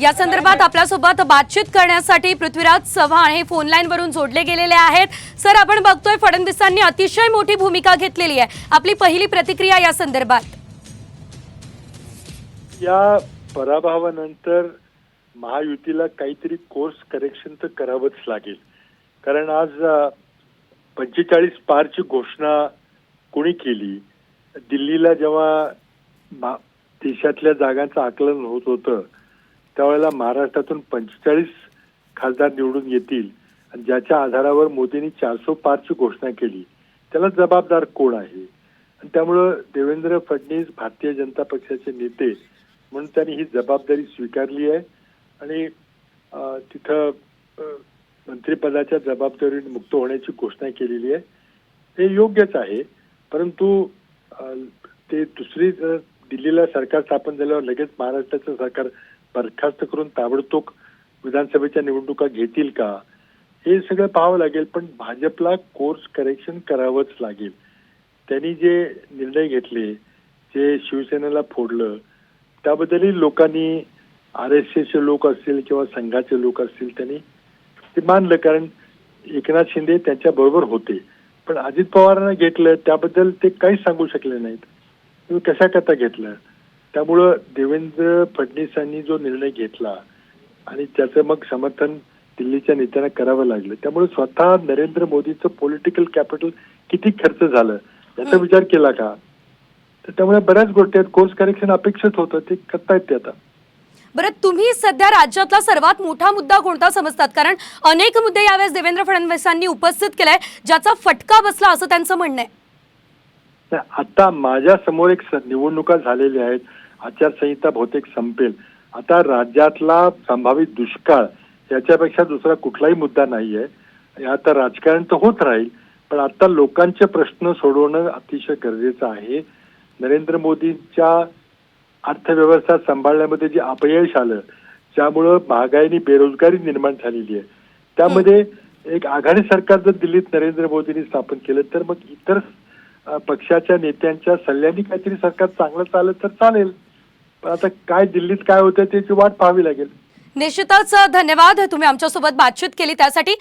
या संदर्भात आपल्यासोबत बातचीत करण्यासाठी पृथ्वीराज चव्हाण हे फोन वरून जोडले गेलेले आहेत. सर आपण बघतोय फडणवीसांनी अतिशय मोठी भूमिका घेतलेली आहे. आपली पहिली प्रतिक्रिया या संदर्भात. या पराभवानंतर महायुतीला काहीतरी कोर्स करेक्शन तर करावंच लागेल. कारण आज पंचेचाळीस पारची घोषणा कोणी केली? दिल्लीला जेव्हा देशातल्या जागांचं आकलन होत होतं त्यावेळेला महाराष्ट्रातून पंचेचाळीस खासदार निवडून येतील. आणि ज्याच्या आधारावर मोदींनी चारसो पाचची घोषणा केली. त्याला जबाबदार कोण आहे? आणि त्यामुळं देवेंद्र फडणवीस भारतीय जनता पक्षाचे नेते म्हणून त्यांनी ही जबाबदारी स्वीकारली आहे. आणि तिथं मंत्रिपदाच्या जबाबदारीने मुक्त होण्याची घोषणा केलेली आहे. हे योग्यच आहे. परंतु ते दुसरी दिल्लीला सरकार स्थापन झाल्यावर लगेच महाराष्ट्राचं सरकार बरखास्त करून ताबडतोब विधानसभेच्या निवडणुका घेतील का? हे सगळं पाहावं लागेल पण भाजपला कोर्स करेक्शन करावंच लागेल. त्यांनी जे निर्णय घेतले जे शिवसेनेला फोडलं त्याबद्दलही लोकांनी आर एस एसचे लोक असतील किंवा संघाचे लोक असतील त्यांनी ते मानलं कारण एकनाथ शिंदे त्यांच्या बरोबर होते. पण अजित पवारांना घेतलं त्याबद्दल ते काहीच सांगू शकले नाहीत. तुम्ही कशा करता घेतलं त्यामुळं देवेंद्र फडणवीसांनी जो निर्णय घेतला आणि त्याचं मग समर्थन दिल्लीच्या नेत्यांना करावं लागलं त्यामुळे स्वतः नरेंद्र मोदीचं पॉलिटिकल कॅपिटल किती खर्च झालं याचा विचार केला का? तर त्यामुळे बऱ्याच गोष्टी आहेत. कोर्स करेक्शन अपेक्षित होतं ते करतायत ते आता. बरं तुम्ही सध्या राज्यातला सर्वात मोठा मुद्दा कोणता समजतात? कारण अनेक मुद्दे यावेळेस देवेंद्र फडणवीसांनी उपस्थित केलाय ज्याचा फटका बसला असं त्यांचं म्हणणं आहे. आता माझ्यासमोर एक निवडणुका झालेल्या आहेत. आचारसंहिता बहुतेक संपेल. आता राज्यातला संभावित दुष्काळ याच्यापेक्षा दुसरा कुठलाही मुद्दा नाही आहे आता राजकारण तर होत राहील पण आता लोकांचे प्रश्न सोडवणं अतिशय गरजेचं आहे. नरेंद्र मोदींच्या अर्थव्यवस्था सांभाळण्यामध्ये जे अपयश आलं ज्यामुळं महागाईनी बेरोजगारी निर्माण झालेली आहे. त्यामध्ये एक आघाडी सरकार जर दिल्लीत नरेंद्र मोदींनी स्थापन केलं तर मग इतर पक्षाच्या नेत्यांच्या सल्ल्याने काहीतरी सरकार चांगलं चालत तर चालेल. पण आता काय दिल्लीत काय होतं त्याची वाट पाहावी लागेल. निश्चितच धन्यवाद. तुम्ही आमच्यासोबत बातचीत केली त्यासाठी.